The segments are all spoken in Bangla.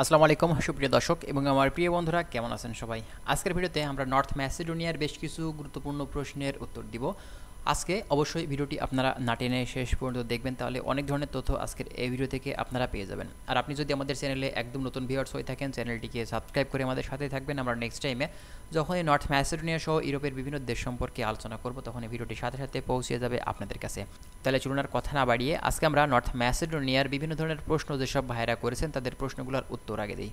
আসসালামু আলাইকুম, সুপ্রিয় দর্শক এবং আমার প্রিয় বন্ধুরা, কেমন আছেন সবাই? আজকের ভিডিওতে আমরা নর্থ ম্যাসিডোনিয়ার বেশ কিছু গুরুত্বপূর্ণ প্রশ্নের উত্তর দিব। আজকে অবশ্যই ভিডিওটি আপনারা না টেনে শেষ পর্যন্ত দেখবেন, তাহলে অনেক ধরনের তথ্য আজকের এই ভিডিও থেকে আপনারা পেয়ে যাবেন। আর আপনি যদি আমাদের চ্যানেলে একদম নতুন ভিউয়ার্স হয়ে থাকেন, চ্যানেলটিকে সাবস্ক্রাইব করে আমাদের সাথে থাকবেন। আমরা নেক্সট টাইমে যখনই নর্থ ম্যাসিডোনিয়া সহ ইউরোপের বিভিন্ন দেশ সম্পর্কে আলোচনা করব তখন এই ভিডিওটির সাথে সাথে পৌঁছে যাবে আপনাদের কাছে। তাহলে চলুন আর কথা না বাড়িয়ে, আজকে আমরা নর্থ ম্যাসিডোনিয়ার বিভিন্ন ধরনের প্রশ্ন যেসব ভাইরা করেছেন, তাদের প্রশ্নগুলোর উত্তর আগে দিই।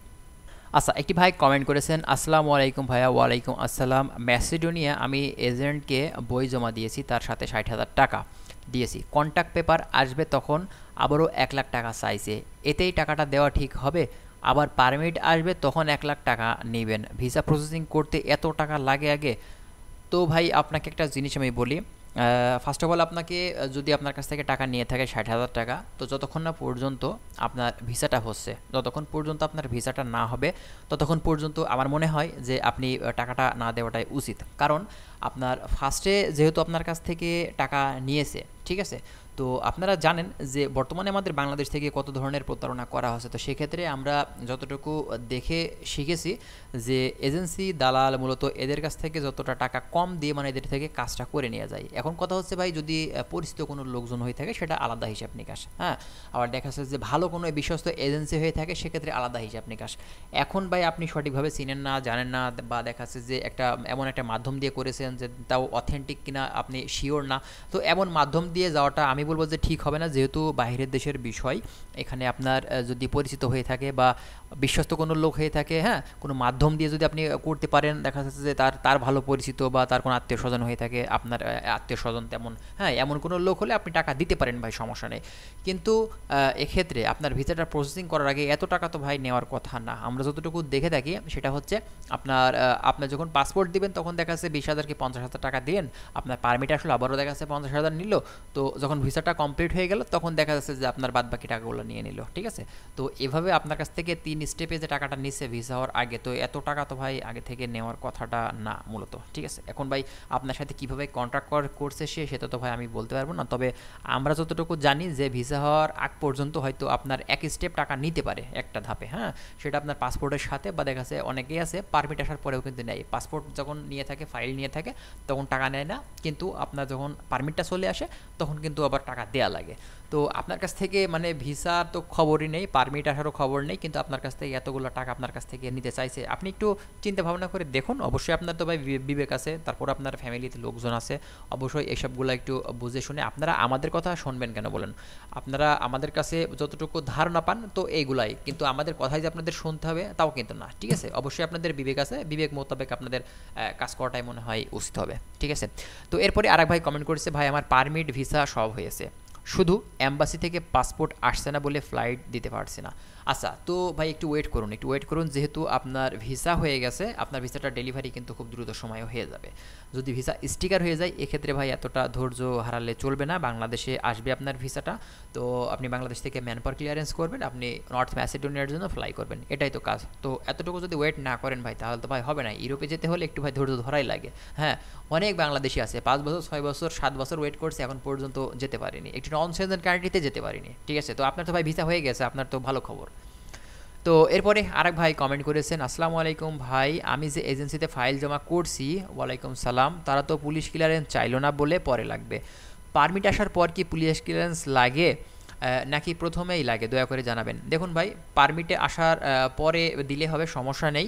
আচ্ছা একটি ভাই কমেন্ট করেছেন, আসসালামু আলাইকুম ভাইয়া, ওয়ালাইকুম আসসালাম। ম্যাসিডোনিয়া আমি এজেন্টকে বই জমা দিয়েছি, তার সাথে ষাট হাজার টাকা দিয়েছি। কন্ট্যাক্ট পেপার আসবে তখন, আবারও এক লাখ টাকা চাইছে। এতেই টাকাটা দেওয়া ঠিক হবে? আবার পারমিট আসবে তখন এক লাখ টাকা নেবেন। ভিসা প্রসেসিং করতে এত টাকা লাগে আগে? তো ভাই, আপনাকে একটা জিনিস আমি বলি ফার্স্ট অফ অল আপনাকে যদি আপনার কাছ থেকে টাকা নিয়ে থাকে ষাট হাজার টাকা, তো যতক্ষণ না পর্যন্ত আপনার ভিসাটা হচ্ছে, যতক্ষণ পর্যন্ত আপনার ভিসাটা না হবে, ততক্ষণ পর্যন্ত আমার মনে হয় যে আপনি টাকাটা না দেওয়াটাই উচিত। কারণ আপনার ফার্স্টে যেহেতু আপনার কাছ থেকে টাকা নিয়েছে, ঠিক আছে? তো আপনারা জানেন যে বর্তমানে আমাদের বাংলাদেশ থেকে কত ধরনের প্রতারণা করা হচ্ছে। তো সেক্ষেত্রে আমরা যতটুকু দেখে শিখেছি যে এজেন্সি দালাল মূলত এদের কাছ থেকে যতটা টাকা কম দিয়ে মানে এদের থেকে কাজটা করে নিয়ে যায়। এখন কথা হচ্ছে ভাই যদি পরিচিত কোনো লোকজন হয়ে থাকে সেটা আলাদা হিসাব নিকাশ হ্যাঁ? আবার দেখা যাচ্ছে যে ভালো কোনো বিশ্বস্ত এজেন্সি হয়ে থাকে সেক্ষেত্রে আলাদা হিসাব নিকাশ। এখন ভাই আপনি সঠিকভাবে চিনেন না, জানেন না, বা দেখা যাচ্ছে যে একটা এমন একটা মাধ্যম দিয়ে করেছেন যে তাও অথেন্টিক কিনা আপনি শিওর না। তো এমন মাধ্যম দিয়ে যাওয়াটা আমি বলব যে ঠিক হবে না, যেহেতু বাহিরের দেশের বিষয়, এখানে আপনার যদি পরিচিত হয়ে থাকে বা বিশ্বস্ত কোনো লোক হয়ে থাকে হ্যাঁ কোনো মাধ্যম দিয়ে যদি আপনি করতে পারেন, দেখা যাচ্ছে যে তার তার ভালো পরিচিত বা তার কোনো আত্মীয় স্বজন হয়ে থাকে, আপনার আত্মীয় স্বজন তেমন হ্যাঁ এমন কোনো লোক হলে আপনি টাকা দিতে পারেন ভাই, সমস্যা নেই। কিন্তু এক্ষেত্রে আপনার ভিসাটা প্রসেসিং করার আগে এত টাকা তো ভাই নেওয়ার কথা না। আমরা যতটুকু দেখে থাকি, সেটা হচ্ছে আপনার আপনার যখন পাসপোর্ট দিবেন, তখন দেখা যাচ্ছে বিশ হাজার কি পঞ্চাশ হাজার টাকা দিলেন, আপনার পারমিট আসলে, আবারও দেখা যাচ্ছে পঞ্চাশ হাজার নিল, তো যখন ভিসাটা কমপ্লিট হয়ে গেল, তখন দেখা যাচ্ছে যে আপনার বাদ বাকি টাকাগুলো নিয়ে নিল, ঠিক আছে? তো এভাবে আপনার কাছ থেকে তিন স্টেপে যে টাকাটা নিচ্ছে ভিসা হওয়ার আগে, তো এত টাকা তো ভাই আগে থেকে নেওয়ার কথাটা না মূলত, ঠিক আছে? এখন ভাই আপনার সাথে কীভাবে কন্ট্রাক্ট করছে সে, সেটা তো ভাই আমি বলতে পারব না, তবে আমরা যতটুকু জানি যে ভিসা হওয়ার আগ পর্যন্ত হয়তো আপনার এক স্টেপ টাকা নিতে পারে একটা ধাপে হ্যাঁ? সেটা আপনার পাসপোর্টের সাথে বা দেখা যাচ্ছে অনেকেই আছে পারমিট আসার পরেও কিন্তু নেয়। পাসপোর্ট যখন নিয়ে থাকে ফাইল নিয়ে থাকে, তখন টাকা নেয় না, কিন্তু আপনার যখন পারমিটটা চলে আসে, তখন কিন্তু আবার টাকা দেয়া লাগে। তো আপনার কাছ থেকে মানে ভিসা তো খবরই নেই পারমিট আসারও খবর নেই, কিন্তু আপনার কাছ থেকে এতগুলো টাকা আপনার কাছ থেকে নিতে চাইছে। আপনি একটু চিন্তা ভাবনা করে দেখুন, অবশ্যই আপনার তো ভাই বিবেক আছে, তারপর আপনার ফ্যামিলিতে লোকজন আছে, অবশ্যই এসবগুলো একটু বুঝে শুনে আপনারা আমাদের কথা শুনবেন কেন বলেন? আপনারা আমাদের কাছে যতটুকু ধারণা পান তো এইগুলাই, কিন্তু আমাদের কথাই যে আপনাদের শুনতে হবে তাও কিন্তু না, ঠিক আছে? অবশ্যই আপনাদের বিবেক আছে, বিবেক মোতাবেক আপনাদের কাজ করাটাই মনে হয় উচিত হবে, ঠিক আছে? তো এরপরে আরেক ভাই কমেন্ট করেছে, ভাই, আমার পারমিট ভিসা সব হয়েছে। শুধু অ্যাম্বাসি থেকে পাসপোর্ট আসছে না বলে ফ্লাইট দিতে পারছে না। আচ্ছা তো ভাই একটু ওয়েট করুন, একটু ওয়েট করুন, যেহেতু আপনার ভিসা হয়ে গেছে, আপনার ভিসাটা ডেলিভারি কিন্তু খুব দ্রুত সময়ে হয়ে যাবে। যদি ভিসা স্টিকার হয়ে যায়, এক্ষেত্রে ভাই এতটা ধৈর্য হারালে চলবে না, বাংলাদেশে আসবে আপনার ভিসাটা তো আপনি বাংলাদেশ থেকে ম্যান পাওয়ার ক্লিয়ারেন্স করবেন, আপনি নর্থ ম্যাসিডোনিয়ার জন্য ফ্লাই করবেন, এটাই তো কাজ। তো এতটুকু যদি ওয়েট না করেন ভাই, তাহলে তো ভাই হবে না। ইউরোপে যেতে হলে একটু ভাই ধৈর্য ধরাই লাগে। হ্যাঁ অনেক বাংলাদেশি আছে, পাঁচ বছর, ছয় বছর, সাত বছর ওয়েট করছে, এখন পর্যন্ত যেতে পারিনি। একটি নন সিটিজেন কান্ট্রিতে যেতে পারিনি। ঠিক আছে, তো আপনার তো ভাই ভিসা হয়ে গেছে, আপনার তো ভালো খবর। তো এরপরে আরেক ভাই কমেন্ট করেছেন, আসসালামু আলাইকুম ভাই, আমি যে এজেন্সিতে ফাইল জমা করছি, ওয়ালাইকুম সালাম, তারা তো পুলিশ ক্লিয়ারেন্স চাইলো না বলে পরে লাগবে। পারমিট আসার পর কি পুলিশ ক্লিয়ারেন্স লাগে? নাকি প্রথমেই লাগে? দয়া করে জানাবেন। দেখুন ভাই পারমিটে আসার পরে দিলে হবে, সমস্যা নেই।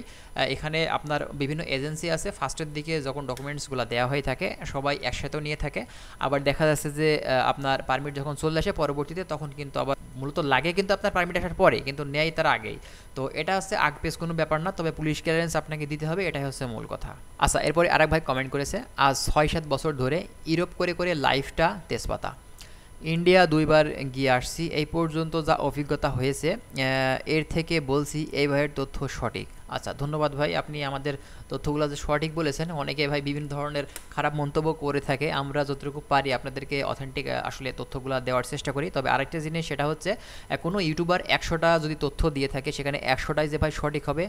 এখানে আপনার বিভিন্ন এজেন্সি আছে। ফার্স্টের দিকে যখন ডকুমেন্টসগুলো দেওয়া হয়ে থাকে, সবাই একসাথেও নিয়ে থাকে। আবার দেখা যাচ্ছে যে আপনার পারমিট যখন চলে আসে পরবর্তীতে, তখন কিন্তু আবার মূলত লাগে কিন্তু আপনার পারমিট আসার পরে, কিন্তু নেয় তার আগেই। তো এটা হচ্ছে আগ পেস কোনো ব্যাপার না, তবে পুলিশ ক্লিয়ারেন্স আপনাকে দিতে হবে, এটাই হচ্ছে মূল কথা। আচ্ছা এরপরে আরেক ভাই কমেন্ট করেছে, আজ ছয় সাত বছর ধরে, ইউরোপ করে করে লাইফটা তেজপাতা। ইন্ডিয়া দুইবার গিয়ে আসছি। এই পর্যন্ত যা অভিজ্ঞতা হয়েছে এর থেকে বলছি এইভাবে তথ্য সঠিক। আচ্ছা ধন্যবাদ ভাই। আপনি আমাদের তথ্যগুলো যে সঠিক বলেছেন, অনেকে ভাই বিভিন্ন ধরনের খারাপ মন্তব্য করে থাকে। আমরা যতটুকু পারি আপনাদেরকে অথেন্টিক আসলে তথ্যগুলো দেওয়ার চেষ্টা করি। তবে আরেকটা জিনিস, সেটা হচ্ছে কোনো ইউটিউবার একশোটা যদি তথ্য দিয়ে থাকে, সেখানে একশোটাই যে ভাই সঠিক হবে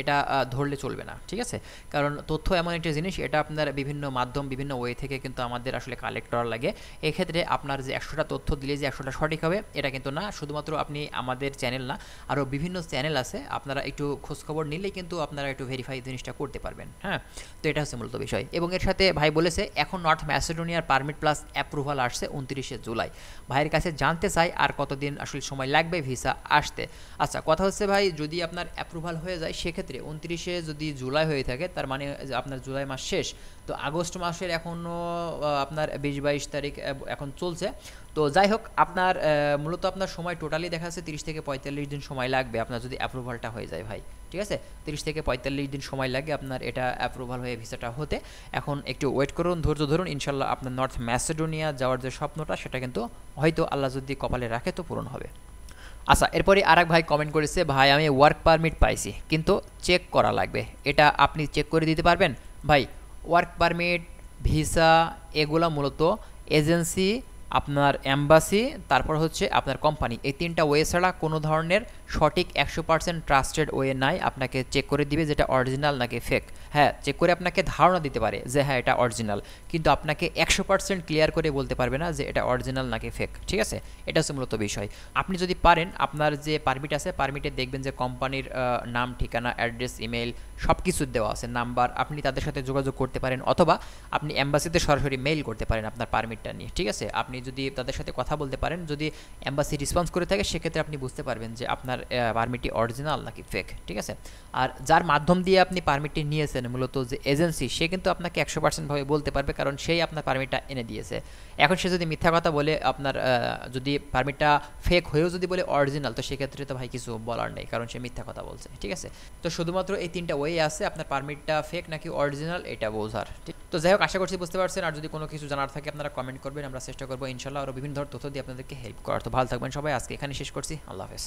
এটা ধরলে চলবে না, ঠিক আছে? কারণ তথ্য এমন একটা জিনিস, এটা আপনার বিভিন্ন মাধ্যম, বিভিন্ন ওয়ে থেকে কিন্তু আমাদের আসলে কালেক্ট করার লাগে। এক্ষেত্রে আপনার যে একশোটা তথ্য দিলে যে একশোটা সঠিক হবে, এটা কিন্তু না। শুধুমাত্র আপনি আমাদের চ্যানেল না, আরও বিভিন্ন চ্যানেল আছে। আপনারা একটু খোঁজখবর নিলে কিন্তু আপনারা একটু ভেরিফাই জিনিসটা করতে পারবেন হ্যাঁ? তো এটা হচ্ছে মূলত বিষয়। এবং এর সাথে ভাই বলেছে, এখন নর্থ ম্যাসেডোনিয়ার পারমিট প্লাস অ্যাপ্রুভাল আসছে উনত্রিশে জুলাই। ভাইয়ের কাছে জানতে চাই আর কতদিন আসলে সময় লাগবে ভিসা আসতে। আচ্ছা কথা হচ্ছে ভাই, যদি আপনার অ্যাপ্রুভাল হয়ে যায়, সেক্ষেত্রে উনত্রিশে যদি জুলাই হয়ে থাকে, তার মানে আপনার জুলাই মাস শেষ, তো আগস্ট মাসের এখনও আপনার বিশ বাইশ তারিখ এখন চলছে। তো যাই হোক আপনার মূলত আপনার সময় টোটালি দেখা যাচ্ছে তিরিশ থেকে পঁয়তাল্লিশ দিন সময় লাগবে আপনার যদি অ্যাপ্রুভালটা হয়ে যায় ভাই, ঠিক আছে? তিরিশ থেকে পঁয়তাল্লিশ দিন সময় লাগে আপনার এটা অ্যাপ্রুভাল হয়ে ভিসাটা হতে। এখন একটু ওয়েট করুন, ধৈর্য ধরুন ইনশাল্লাহ আপনার নর্থ ম্যাসেডোনিয়া যাওয়ার যে স্বপ্নটা সেটা কিন্তু হয়তো আল্লাহ যদি কপালে রাখে তো পূরণ হবে। আচ্ছা এরপরে আরেক ভাই কমেন্ট করেছে, ভাই, আমি ওয়ার্ক পারমিট পাইছি, কিন্তু চেক করা লাগবে। এটা আপনি চেক করে দিতে পারবেন? ভাই ওয়ার্ক পারমিট ভিসা এগুলো মূলত এজেন্সি আপনার অ্যাম্বাসি তারপর হচ্ছে আপনার কোম্পানি এই তিনটা ওয়ে ছাড়া কোনো ধরনের সঠিক একশো পার্সেন্ট ট্রাস্টেড ওয়ে নাই, আপনাকে চেক করে দিবে যেটা অরিজিনাল নাকি ফেক হ্যাঁ চেক করে আপনাকে ধারণা দিতে পারে যে হ্যাঁ এটা অরিজিনাল কিন্তু আপনাকে একশো পার্সেন্ট ক্লিয়ার করে বলতে পারবে না যে এটা অরিজিনাল নাকি ফেক ঠিক আছে? এটা হচ্ছে মূলত বিষয়। আপনি যদি পারেন, আপনার যে পারমিট আছে পারমিটে দেখবেন যে কোম্পানির নাম, ঠিকানা অ্যাড্রেস ইমেল সব কিছু দেওয়া আছে। নাম্বার আপনি তাদের সাথে যোগাযোগ করতে পারেন অথবা আপনি অ্যাম্বাসিতে সরাসরি মেইল করতে পারেন আপনার পারমিটটা নিয়ে। ঠিক আছে? আপনি যদি তাদের সাথে কথা বলতে পারেন, যদি অ্যাম্বাসি রেসপন্স করে থাকে, সেক্ষেত্রে আপনি বুঝতে পারবেন যে আপনার পারমিটটি অরিজিনাল নাকি ফেক ঠিক আছে? আর যার মাধ্যম দিয়ে আপনি পারমিটটি নিয়েছেন মূলত যে এজেন্সি সে কিন্তু আপনাকে একশো পার্সেন্টভাবে বলতে পারবে কারণ সেই আপনার পারমিটটা এনে দিয়েছে। এখন সে যদি মিথ্যা কথা বলে আপনার যদি পারমিটটা ফেক হয়েও যদি বলে অরিজিনাল তো সেক্ষেত্রে তো ভাই কিছু বলার নেই কারণ সে মিথ্যা কথা বলছে, ঠিক আছে? তো শুধুমাত্র এই তিনটা ওয়ে আছে, আপনার পারমিটটা ফেক নাকি অরিজিনাল এটা বোঝার, ঠিক? তো যাই হোক, আশা করছি বুঝতে পারছেন। আর যদি কোনো কিছু জানার থাকে, আপনারা কমেন্ট করবেন। আমরা চেষ্টা করব ইনশাল্লাহ আরও বিভিন্ন ধরনের তথ্য দিয়ে আপনাদেরকে হেল্প করার। তো ভালো থাকবেন সবাই। আজকে এখানে শেষ করছি। আল্লাহ হাফেজ।